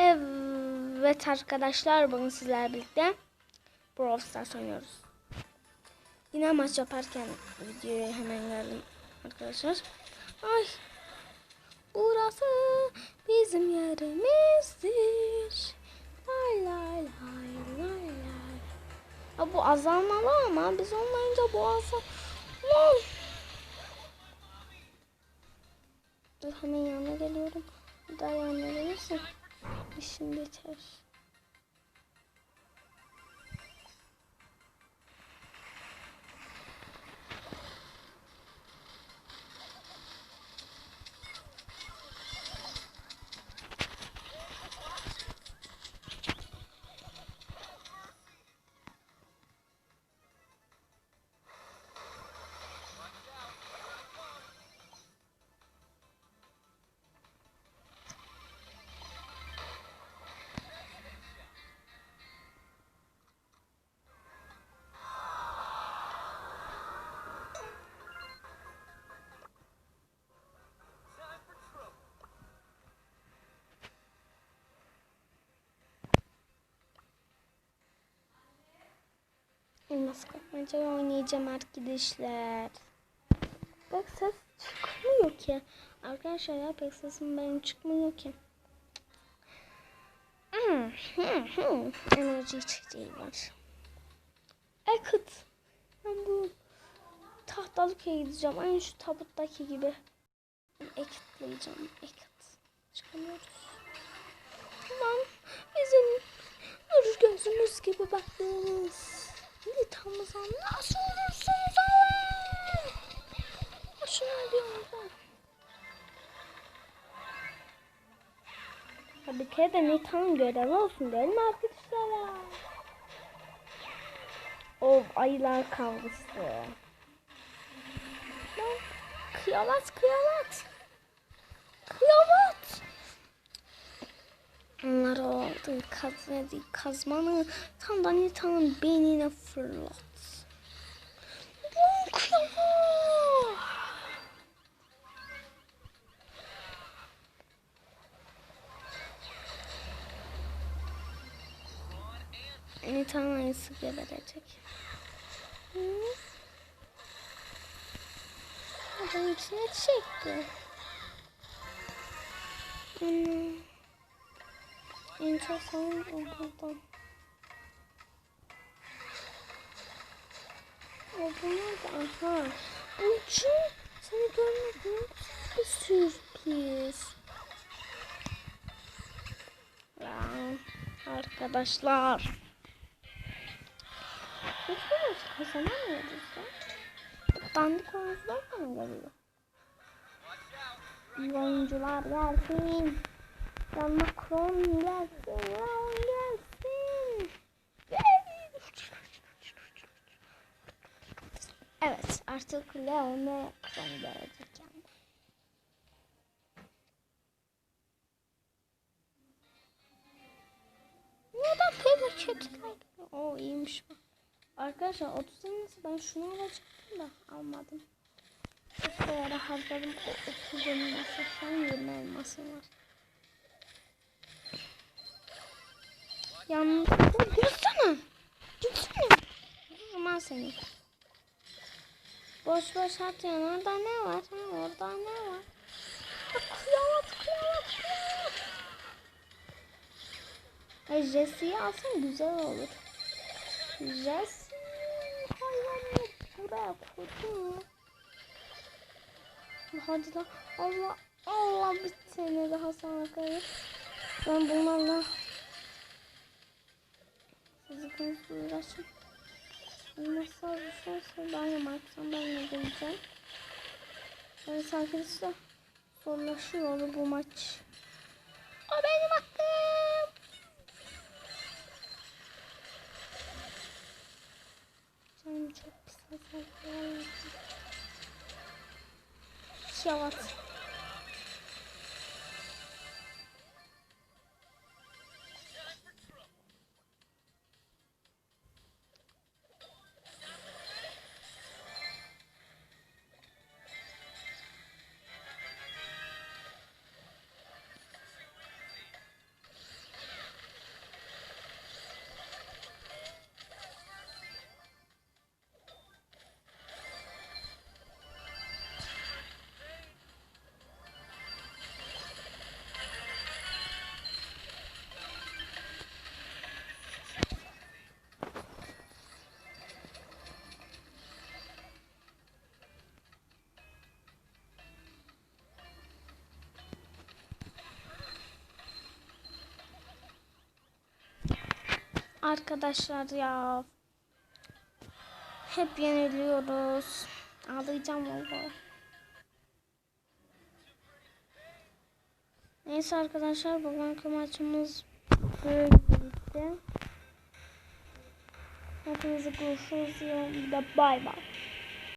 Evet arkadaşlar bugün sizlerle birlikte Brawl Stars oynuyoruz. Yine maç yaparken videoya hemen geldim arkadaşlar. Ay burası bizim yerimizdir. Lay lay lay lay lay. Ya bu azalmalı ama biz olmayınca bu azalmalı. Dur hemen yanına geliyorum. Daha yanına gelirsin. İşim biter. Elmas kapmaca oynayacağım arkadaşlar. Bak ses çıkmıyor ki. Arkadaşlar ya pek sesim benim çıkmıyor ki. Hmm, hmm, hmm. Enerji içeceği var. Ekut. Ben bu tahtalıkaya gideceğim. Aynı şu tabuttaki gibi. Ekütleyeceğim. Ekut. Çıkamıyoruz. Tamam. Bizim nur gözümüz gibi baktınız. Nasıl olursunuz alın? Şuna diyorum. Tabii ki de Nitan'ın görevi olsun değil mi arkadaşlar? O ayılar kavgası. Kıyamet kıyamet. Kıyamet. Onlar oldu kazmadı kazmanı tam da Nitan'ın beynine fırlat. Yok ya. Nitan ayısı geberecek. Adam içine çekti. Anne. En çok sanırım o buradan. O bunlar da aha. Burcu seni güzel bir sürpriz. Arkadaşlar. Kazanamıyoruz ya? Dandik oyuncular bana geliyor. İyi oyuncular gelsin. Ya Macron gelsin, Leon gelsin. Evet, artık Leon ve Macron gelecek yani. Neden böyle kötüler? O iyiymiş bu. Arkadaşlar 30 tanesi ben şunu alacaktım da almadım. Çok ara harcadım. O 30 elması an 20 elması var. Yalnız dursana. Dursana. Aman seni. Boş boş atıyorsun. Orada ne var? Ha, orada ne var? Kıyamet kıyamet kıyamet. Jesse'yi alsan güzel olur. Hayvanı buraya koydum. Hadi lan Allah Allah bir sene daha sana kayıp. Ben bunlarla sizi konusunda uğraşım. Nasıl düşerse ben yamarksam ben ne diyeceğim. Evet arkadaşlar zorlaşıyor bu maç. O benim hakkım. Canım çok Şavat. Arkadaşlar ya. Hep yeniliyoruz. Ağlayacağım valla. Neyse arkadaşlar bugünkü maçımız böyleydi. Hepinize görüşürüz. Bir de bay bay.